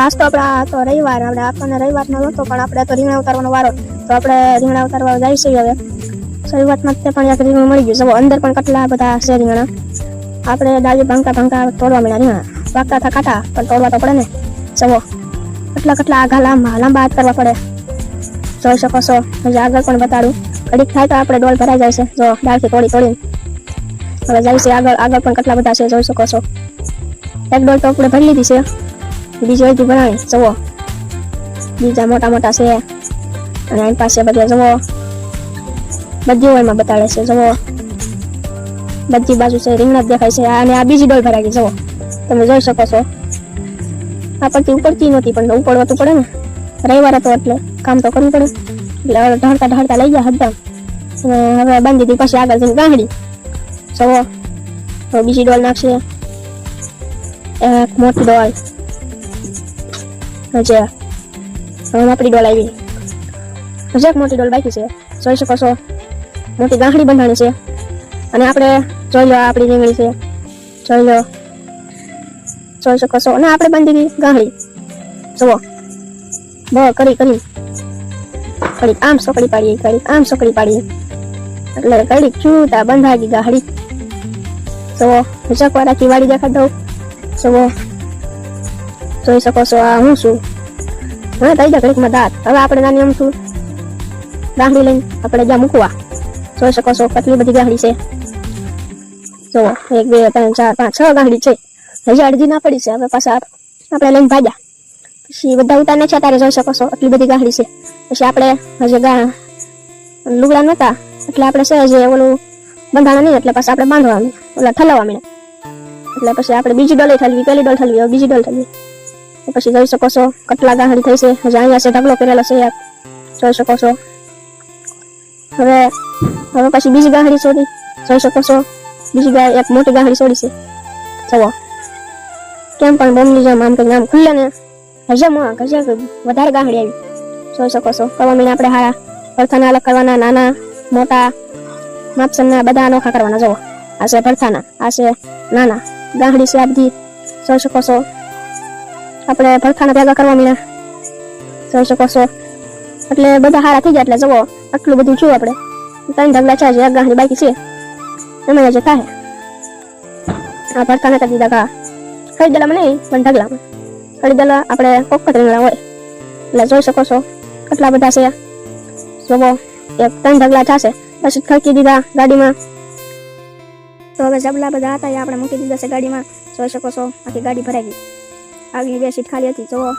આજ તો આપણે તો રવિવાર, આપણે આપણને રવિવારનો નહોતો, પણ આપણે તો રીંગણા ઉતારવાનો વારો તો આપણે રીંગણા ઉતારવા જાય છે હવે. શરૂઆતમાં તે પણ એક રીંગણું મળી ગયું જુઓ અંદર પણ કેટલા બધા છે રીંગણા. આપણે ડાળી ભાંગતા ભાંગતા તોડવા મળ્યા રીંગણા. પાકતા થા કાંટા, પણ તોડવા તો પડે ને. જવો કેટલા કેટલા આઘા લાંબા લાંબા હાથ કરવા પડે. જોઈ શકો છો. હજી આગળ પણ બતાડું. કડીક થાય તો આપણે ડોલ ભરાઈ જાય છે. જો ડાળથી તોડી તોડીને. હવે જાય છે આગળ. આગળ પણ કેટલા બધા છે, જોઈ શકો છો. એક ડોલ તો આપણે ભરી લીધી છે. બીજી હજી ભરાણી જવો બીજા મોટા મોટા છે અને એની પાસે બધા જવો બધી ઓયમાં બતાડે છે જવો બધી બાજુ છે રીંગણા દેખાય છે અને આ બીજી ડોલ ભરાઈ જવો તમે જોઈ શકો છો આ પરથી ઉપડતી નહોતી પણ ઉપડવા પડે ને રવિવાર હતો એટલે કામ તો કરવું પડે એટલે ઢળતા ઢળતા લઈ ગયા હદમ અને હવે બાંધી દીધી પછી આગળ જઈને ગાંગડી જવો બીજી ડોલ નાખશે એક મોટી ડોલ હજી હવે આપણી ડોલ આવી હજી મોટી ડોલ બાકી છે. જોઈ શકો છો. મોટી ગાંખડી બંધાણી છે. અને આપણે જોઈ લો આપણી રીંગણી છે. જોઈ લો. જોઈ શકો છો. અને આપણે બાંધી દીધી ગાંખડી. જુઓ. બ કરી કરી. કડીક આમ સોકડી પાડીએ કડીક આમ સોકડી પાડીએ. એટલે કડીક ચૂતા બંધાઈ ગઈ ગાહડી જુઓ. હિચકવા વાળા વાડી દેખાડ દઉં. જુઓ. જોઈ શકો છો આ હું છું. હા થઈ જાય ઘડીકમાં દાંત. હવે આપણે નાની આમ છું. ગાંહડી લઈને આપણે જ્યાં મૂકવા. જોઈ શકો છો કેટલી બધી ગાંહડી છે. જુઓ, એક, બે, ત્રણ, ચાર, પાંચ, છ ગાંહડી છે. હજી અડધી ના પડી છે. હવે પાછા આપણે લઈને ભાગ્યા. પછી બધા ઉતારને છે તારે જોઈ શકો છો એટલી બધી ગાંહડી છે. પછી આપણે હજી ગા લુગડા નહોતા એટલે આપણે છે હજી ઓલું બંધાણા નહીં, એટલે પાછા આપણે બાંધવા ઓલા ઠલવવા મળે. એટલે પછી આપણે બીજી ડોલે ઠલવી, પેલી ડોલ ઠલવી બીજી ડોલ ઠલવી. પછી જોઈ શકો છો કેટલા ગાંહડી થઈ છે. હજી અહીંયા છે, ઢગલો કરેલો છે યાર જોઈ શકો છો. હવે હવે પછી બીજી ગાંહડી છોડી જોઈ શકો છો. બીજી ગાય એક મોટી ગાંહડી છોડી છે. જુઓ. કેમ પણ બોમની જેમ આમ કંઈક આમ ખુલ્લે ને હજમ હજમ વધારે ગાંહડી આવી. જોઈ શકો છો. કવા મહિને આપણે હા ભરથાના અલગ કરવાના, નાના, મોટા માપસનના બધા અનોખા કરવાના. જુઓ. આ છે ભરથાના, આ છે નાના. ગાંહડી છે આ બધી. જોઈ શકો છો. આપણે ભરથાના ભેગા કરવા મળ્યા જોઈ શકો છો. એટલે બધા હારા થઈ ગયા એટલે જવો આટલું બધું જોયું આપણે. ત્રણ ઢગલા છે એક ગાંહડી બાકી છે. એમાં જે થાય. આ ભરથાના કરી દીધા ઘા. ખરીદેલામાં નહીં, પણ ઢગલામાં. ખરીદેલા આપણે કોકત રીંગણા હોય. એટલે જોઈ શકો છો, કેટલા બધા છે. જોવો એક ત્રણ ઢગલા થશે. પછી ખરકી દીધા ગાડીમાં. તો હવે જબલા બધા હતા, એ આપણે મૂકી દીધા છે ગાડીમાં. જોઈ શકો છો, આખી ગાડી ભરાઈ ગઈ. આગની બે સીટ ખાલી હતી જોવો